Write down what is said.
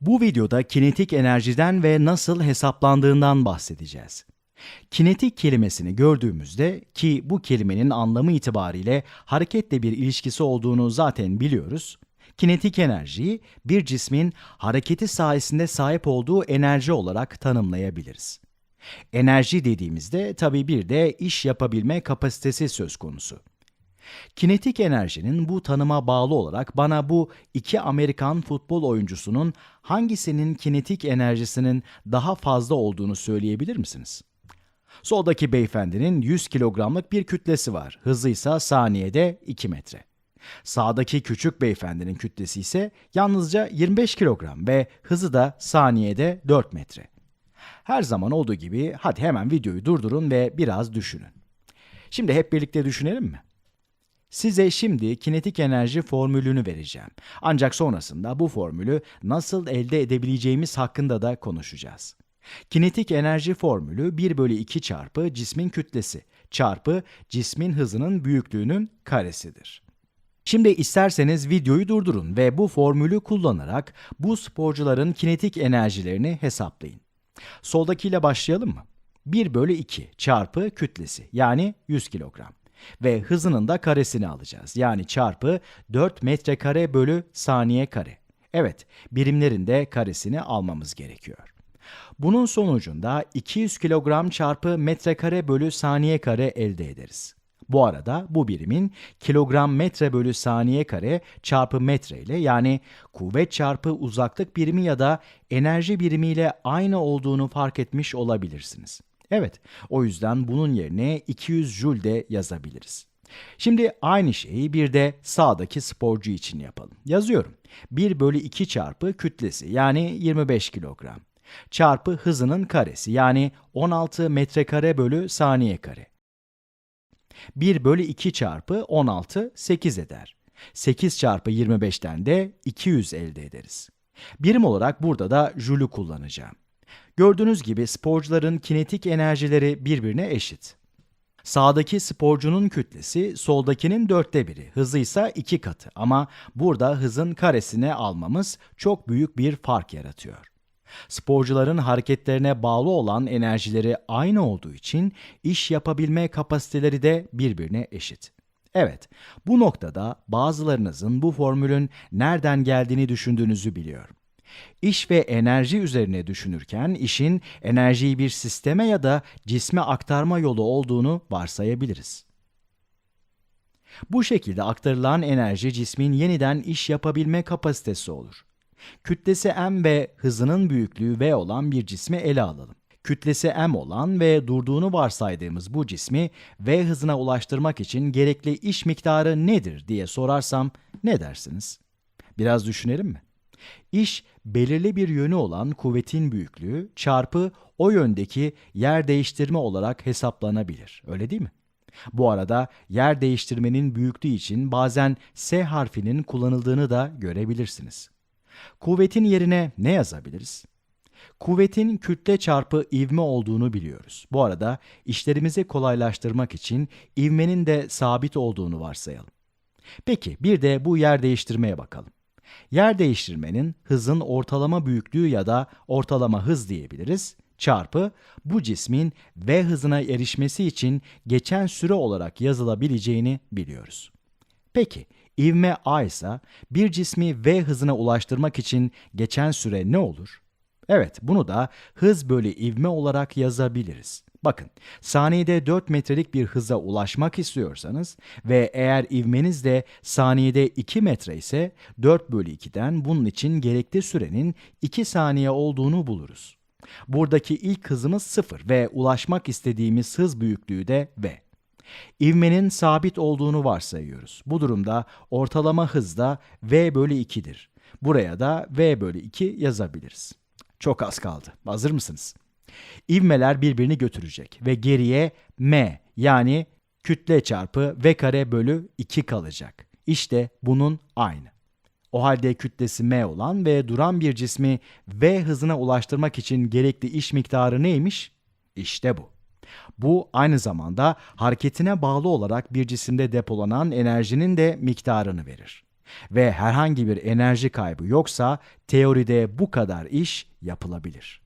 Bu videoda kinetik enerjiden ve nasıl hesaplandığından bahsedeceğiz. Kinetik kelimesini gördüğümüzde ki bu kelimenin anlamı itibariyle hareketle bir ilişkisi olduğunu zaten biliyoruz. Kinetik enerjiyi bir cismin hareketi sayesinde sahip olduğu enerji olarak tanımlayabiliriz. Enerji dediğimizde tabii bir de iş yapabilme kapasitesi söz konusu. Kinetik enerjinin bu tanıma bağlı olarak bana bu iki Amerikan futbol oyuncusunun hangisinin kinetik enerjisinin daha fazla olduğunu söyleyebilir misiniz? Soldaki beyefendinin 100 kilogramlık bir kütlesi var. Hızı ise saniyede 2 metre. Sağdaki küçük beyefendinin kütlesi ise yalnızca 25 kilogram ve hızı da saniyede 4 metre. Her zaman olduğu gibi hadi hemen videoyu durdurun ve biraz düşünün. Şimdi hep birlikte düşünelim mi? Size şimdi kinetik enerji formülünü vereceğim. Ancak sonrasında bu formülü nasıl elde edebileceğimiz hakkında da konuşacağız. Kinetik enerji formülü 1 bölü 2 çarpı cismin kütlesi çarpı cismin hızının büyüklüğünün karesidir. Şimdi isterseniz videoyu durdurun ve bu formülü kullanarak bu sporcuların kinetik enerjilerini hesaplayın. Soldakiyle başlayalım mı? 1 bölü 2 çarpı kütlesi yani 100 kilogram ve hızının da karesini alacağız. Yani çarpı 4 metrekare bölü saniye kare. Evet, birimlerin de karesini almamız gerekiyor. Bunun sonucunda 200 kilogram çarpı metrekare bölü saniye kare elde ederiz. Bu arada bu birimin kilogram metre bölü saniye kare çarpı metre ile yani kuvvet çarpı uzaklık birimi ya da enerji birimiyle aynı olduğunu fark etmiş olabilirsiniz. Evet, o yüzden bunun yerine 200 joule de yazabiliriz. Şimdi aynı şeyi bir de sağdaki sporcu için yapalım. Yazıyorum. 1 bölü 2 çarpı kütlesi yani 25 kilogram. Çarpı hızının karesi yani 16 metrekare bölü saniye kare. 1 bölü 2 çarpı 16 8 eder. 8 çarpı 25'ten de 200 elde ederiz. Birim olarak burada da jülü kullanacağım. Gördüğünüz gibi sporcuların kinetik enerjileri birbirine eşit. Sağdaki sporcunun kütlesi soldakinin dörtte biri, hızı ise iki katı ama burada hızın karesine almamız çok büyük bir fark yaratıyor. Sporcuların hareketlerine bağlı olan enerjileri aynı olduğu için iş yapabilme kapasiteleri de birbirine eşit. Evet, bu noktada bazılarınızın bu formülün nereden geldiğini düşündüğünüzü biliyorum. İş ve enerji üzerine düşünürken işin enerjiyi bir sisteme ya da cisme aktarma yolu olduğunu varsayabiliriz. Bu şekilde aktarılan enerji cismin yeniden iş yapabilme kapasitesi olur. Kütlesi m ve hızının büyüklüğü v olan bir cismi ele alalım. Kütlesi m olan ve durduğunu varsaydığımız bu cismi v hızına ulaştırmak için gerekli iş miktarı nedir diye sorarsam ne dersiniz? Biraz düşünelim mi? İş belirli bir yönü olan kuvvetin büyüklüğü çarpı o yöndeki yer değiştirme olarak hesaplanabilir. Öyle değil mi? Bu arada yer değiştirmenin büyüklüğü için bazen S harfinin kullanıldığını da görebilirsiniz. Kuvvetin yerine ne yazabiliriz? Kuvvetin kütle çarpı ivme olduğunu biliyoruz. Bu arada işlerimizi kolaylaştırmak için ivmenin de sabit olduğunu varsayalım. Peki bir de bu yer değiştirmeye bakalım. Yer değiştirmenin hızın ortalama büyüklüğü ya da ortalama hız diyebiliriz çarpı bu cismin v hızına erişmesi için geçen süre olarak yazılabileceğini biliyoruz. Peki ivme a ise bir cismi v hızına ulaştırmak için geçen süre ne olur? Evet, bunu da hız bölü ivme olarak yazabiliriz. Bakın, saniyede 4 metrelik bir hıza ulaşmak istiyorsanız ve eğer ivmeniz de saniyede 2 metre ise 4 bölü 2'den bunun için gerekli sürenin 2 saniye olduğunu buluruz. Buradaki ilk hızımız 0 ve ulaşmak istediğimiz hız büyüklüğü de v. İvmenin sabit olduğunu varsayıyoruz. Bu durumda ortalama hız da v bölü 2'dir. Buraya da v bölü 2 yazabiliriz. Çok az kaldı. Hazır mısınız? İvmeler birbirini götürecek ve geriye m yani kütle çarpı v kare bölü 2 kalacak. İşte bunun aynı. O halde kütlesi m olan ve duran bir cismi v hızına ulaştırmak için gerekli iş miktarı neymiş? İşte bu. Bu aynı zamanda hareketine bağlı olarak bir cisimde depolanan enerjinin de miktarını verir. ve herhangi bir enerji kaybı yoksa teoride bu kadar iş yapılabilir.